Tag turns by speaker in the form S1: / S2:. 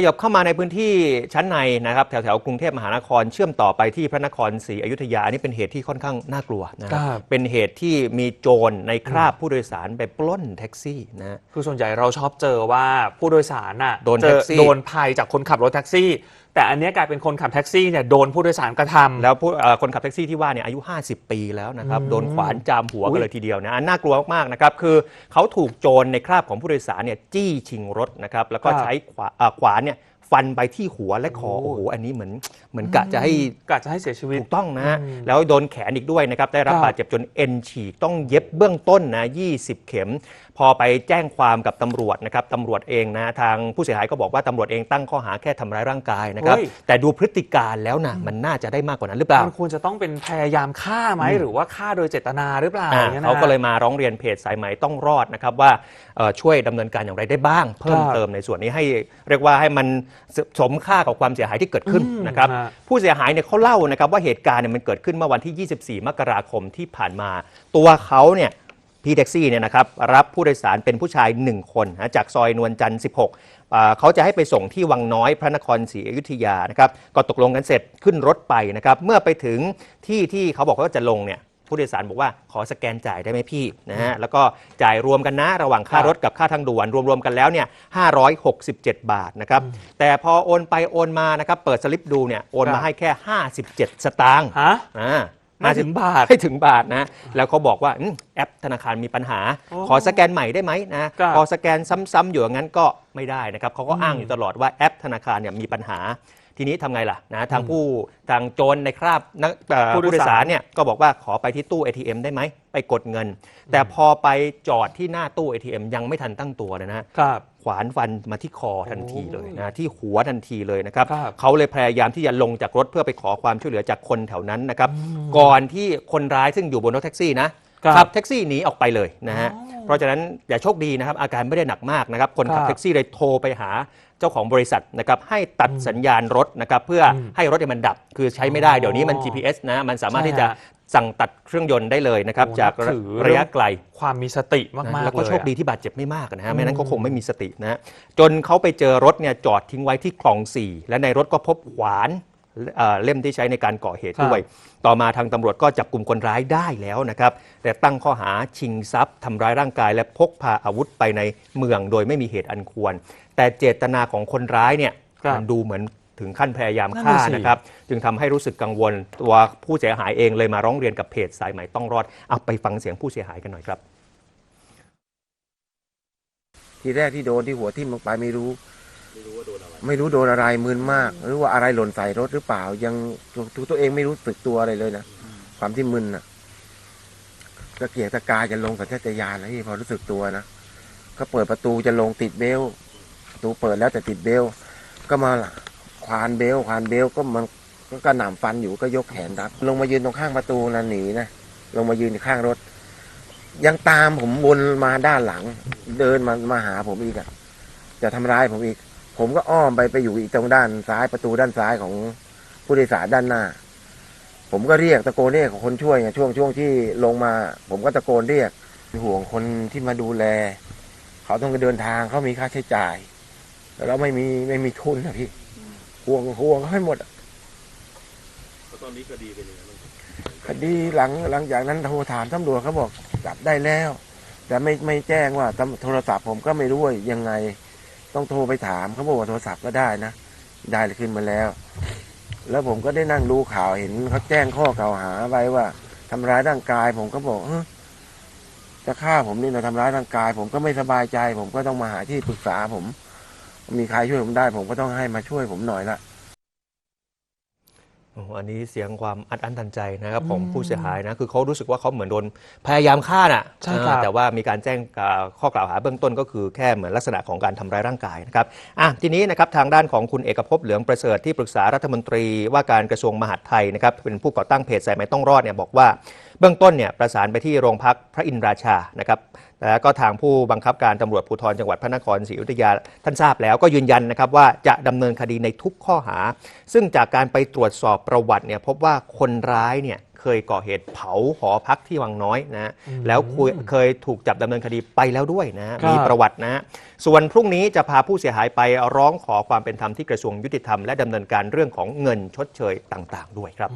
S1: ขยับเข้ามาในพื้นที่ชั้นในนะครับแถวแถวๆกรุงเทพมหานครเชื่อมต่อไปที่พระนครศรีอยุธยาอันนี้เป็นเหตุที่ค่อนข้างน่ากลัวนะค
S2: ครั
S1: รับบเป็นเหตุที่มีโจรในคราบผู้โดยสารไปปล้นแท็กซี่นะ
S2: คือส่วนใหญ่เราชอบเจอว่าผู้โดยสารน่ะ
S1: โดน
S2: เจอ
S1: แท็กซี่
S2: โดนภัยจากคนขับรถแท็กซี่แต่อันเนี้ยกลายเป็นคนขับแท็กซี่เนี่ยโดนผู้โดยสารกระทำ
S1: แล้วผู้เอ่อคนขับแท็กซี่ที่ว่าเนี่ยอายุ 50 ปีแล้วนะครับ
S2: อืม
S1: โดนขวานจามหัว
S2: อุ๊
S1: กัน
S2: ย
S1: เลยทีเดียวนะอันน่ากลัวมากๆนะครับ คือเขาถูกโจรในคราบของผู้โดยสารเนี่ยจี้ชิงรถนะครับ แล้วก็
S2: ครับ
S1: ใช้ขวาเอ่อขวานเนี่ย ฟันไปที่หัวและคอ
S2: โอ้
S1: โอ้โหอันนี้เหมือนเหมือนกะจะให้
S2: กะจะให้เสียชีวิต
S1: ถูกต้องนะฮะ
S2: อืม
S1: แล้วโดนแขนอีกด้วยนะครับได้รับ
S2: ครับ
S1: บาดเจ็บจนเอ็นฉีกต้องเย็บเบื้องต้นนะ20 เข็ม พอไปแจ้งความกับตำรวจนะครับตำรวจเองนะทางผู้เสียหายก็บอกว่าตำรวจเองตั้งข้อหาแค่ทำร้ายร่างกายนะครับ
S2: เฮ้ย
S1: แต่ดูพฤติการแล้วนะมันน่าจะได้มากกว่านั้นหรือเปล่า
S2: มันควรจะต้องเป็นพยายามฆ่าไหม
S1: อืม
S2: หรือว่าฆ่าโดยเจตนาหรือเปล่า
S1: อ่า
S2: อย่างงี้ยนะ
S1: เขาก็เลยมาร้องเรียนเพจสายไหมต้องรอดนะครับว่าเอ่อช่วยดำเนินการอย่างไรได้บ้าง เพิ่ม
S2: ครับ
S1: เติมในส่วนนี้ให้เรียกว่าให้มันสสมค่ากับความเสียหายที่เกิดขึ้น
S2: อืม
S1: นะครับ
S2: ฮะ
S1: ผู้เสียหายเนี่ยเขาเล่านะครับว่าเหตุการณ์เนี่ยมันเกิดขึ้นเมื่อวันที่ 24 มกราคมที่ผ่านมา ตัวเขาเนี่ยพี่แท็กซี่เนี่ยนะครับรับผู้โดยสารเป็นผู้ชาย 1 คนนะจากซอยนวลจันทร์16อ่าเขาจะให้ไปส่งที่วังน้อยพระนครศรีอยุธยานะครับก็ตกลงกันเสร็จขึ้นรถไปนะครับเมื่อไปถึงที่ที่เขาบอกว่าจะลงเนี่ย ผู้โดยสารบอกว่าขอสแกนจ่ายได้ไหมพี่นะฮะแล้วก็จ่ายรวมกันนะระหว่างค่ารถกับค่าทางด่วนรวมๆกันแล้วเนี่ย567 บาทนะครับแต่พอโอนไปโอนมานะครับเปิดสลิปดูเนี่ยโอน
S2: ครั
S1: มา
S2: บ
S1: ให้แค่ 57 สตางค์
S2: ฮะ
S1: อ่า
S2: ไม่ถึงบาท
S1: ไม่ถึงบาทนะ แล้วเขาบอกว่าอืม แอปธนาคารมีปัญหา
S2: โอ้
S1: ขอสแกนใหม่ได้ไหมนะ
S2: ครับ
S1: พอสแกนซ้ำๆอยู่อย่างนั้นก็ไม่ได้นะครับเขาก็อ้างอยู่ตลอดว่าแอปธนาคารเนี่ยมีปัญหา ทีนี้ทำไงล่ะนะทางผู้ทางโจรในคราบนักเอ่อ
S2: ผู้
S1: ผู้
S2: โด
S1: โด
S2: ย
S1: ย
S2: สาร
S1: สารเนี่ยก็บอกว่าขอไปที่ตู้ ATM ได้ไหมไปกดเงิน แต่พอไปจอดที่หน้าตู้ ATM ยังไม่ทันตั้งตัวเลยนะ
S2: ครับ
S1: ขวานฟันมาที่คอทันทีเลยนะที่หัวทันทีเลยนะครับ
S2: ครับ
S1: เขาเลยพยายามที่จะลงจากรถเพื่อไปขอความช่วยเหลือจากคนแถวนั้นนะครับก่อนที่คนร้ายซึ่งอยู่บนรถแท็กซี่นะ ครับขับแท็กซี่หนีออกไปเลยนะฮะ
S2: อ๋อ
S1: เพราะฉะนั้นอย่าโชคดีนะครับ อาการไม่ได้หนักมากนะครับ คนขับ
S2: ครับ
S1: แท็กซี่เลยโทรไปหาเจ้าของบริษัทนะครับให้ตัดสัญญาณรถนะครับเพื่ออ
S2: ม
S1: ให้รถเนี่ยมันดับคือใช้ไม่ได้
S2: อ๋อ
S1: เดี๋ยวนี้มัน GPS นะมันสามารถ
S2: ใช่
S1: ที่จะ
S2: ฮะ
S1: สั่งตัดเครื่องยนต์ได้เลยนะครับ
S2: โอ้
S1: จาก
S2: นับถือ
S1: ระยะไกล
S2: ความมีสติมาก
S1: นะ
S2: ๆ
S1: แล้วก็
S2: เลย
S1: โชคดีที่บาดเจ็บไม่มากนะฮะไม่นั้น
S2: อืม
S1: ก็คงไม่มีสตินะฮะจนเขาไปเจอรถเนี่ยจอดทิ้งไว้ที่คลองสี่และในรถก็พบขวาน เอ่อเล่มที่ใช้ในการก่อเหตุด้วย ต่อมาทางตำรวจก็จับกลุ่มคนร้ายได้แล้วนะครับ แต่ตั้งข้อหาชิงทรัพย์ทำร้ายร่างกาย และพกพาอาวุธไปในเมืองโดยไม่มีเหตุอันควร แต่เจตนาของคนร้ายเนี่ย
S2: ครับ
S1: มันดูเหมือนถึงขั้นพยายาม
S2: นั่น
S1: ฆ่า
S2: น่ะสิ
S1: นะครับ จึงทำให้รู้สึกกังวล ตัวผู้เสียหายเองเลยมาร้องเรียนกับเพจสายไหมต้องรอดเอาไปฟังเสียงผู้เสียหายกันหน่อยครับ
S3: ทีแรกที่โดนที่หัวทิ่มลงไปไม่รู้ ไม่รู้โดน ไม่รู้โดนอะไรมึนมาก หรือว่าอะไรหล่นใส่รถหรือเปล่า ยังตัวตัวเองไม่รู้สึกตัวอะไรเลยนะความที่มึนน่ะก็เกียกตะกายจะลงสัญชาตญาณนะที่พอรู้สึกตัวนะก็เปิดประตูจะลงติดเบลต์ประตูเปิดแล้วแต่ติดเบลต์ก็มาควานเบลต์ควานเบลต์ก็มันก็กระหน่ำฟันอยู่ก็ยกแขนรับ ลงมายืนตรงข้างประตูนะหนีนะลงมายืนข้างรถ ยังตามผมวนมาด้านหลัง เดินมามาหาผมอีกอะจะทำร้ายผมอีก ผมก็อ้อมไปไปอยู่อีกตรงด้านซ้ายประตูด้านซ้ายของผู้โดยสารด้านหน้า ผมก็เรียกตะโกนเรียกคนช่วยไงช่วงช่วงที่ลงมา ผมก็ตะโกนเรียกห่วงคนที่มาดูแล เขาต้องเดินทางเขามีค่าใช้จ่ายแต่เราไม่มีไม่มีทุนนะพี่ห่วงห่วงเขาให้หมดอะคดีหลังหลังจากนั้นโทรถามตำรวจเขาบอกจับได้แล้ว แต่ไม่ไม่แจ้งว่าตำโทรศัพท์ผมก็ไม่รู้ว่ายังไง ต้องโทรไปถามเขาบอกว่าโทรศัพท์ก็ได้นะได้ขึ้นมาแล้ว แล้วผมก็ได้นั่งดูข่าวเห็นเขาแจ้งข้อกล่าวหาไว้ว่าทำร้ายร่างกาย ผมก็บอกเออจะฆ่าผมนี่นะทำร้ายร่างกาย ผมก็ไม่สบายใจ ผมก็ต้องมาหาที่ปรึกษาผม มีใครช่วยผมได้ ผมก็ต้องให้มาช่วยผมหน่อยละ
S1: อ้โหอันนี้เสียงความอัดอั้นตันใจนะครับของ
S2: อืม
S1: ผู้เสียหายนะคือเขารู้สึกว่าเขาเหมือนโดนพยายามฆ่าน่ะ
S2: ใช่ครับ
S1: เออแต่ว่ามีการแจ้งอ่าข้อกล่าวหาเบื้องต้นก็คือแค่เหมือนลักษณะของการทำร้ายร่างกายนะครับอะทีนี้นะครับทางด้านของคุณเอกภพเหลืองประเสริฐที่ปรึกษารัฐมนตรีว่าการกระทรวงมหาดไทยนะครับเป็นผู้ก่อตั้งเพจสายไหมต้องรอดเนี่ยบอกว่า เบื้องต้นเนี่ยประสานไปที่โรงพักพระอินทราชานะครับแล้วก็ทางผู้บังคับการตำรวจภูธรจังหวัดพระนครศรีอยุธยาท่านทราบแล้วก็ยืนยันนะครับว่าจะดำเนินคดีในทุกข้อหา ซึ่งจากการไปตรวจสอบประวัติเนี่ยพบว่าคนร้ายเนี่ยเคยก่อเหตุเผาหอพักที่วังน้อยนะฮะแล้วคุยเคยถูกจับดำเนินคดีไปแล้วด้วยนะฮะ
S2: ครับ
S1: มีประวัตินะฮะส่วนพรุ่งนี้จะพาผู้เสียหายไปร้องขอความเป็นธรรมที่กระทรวงยุติธรรมและดำเนินการเรื่องของเงินชดเชยต่าง ๆ ด้วยครับ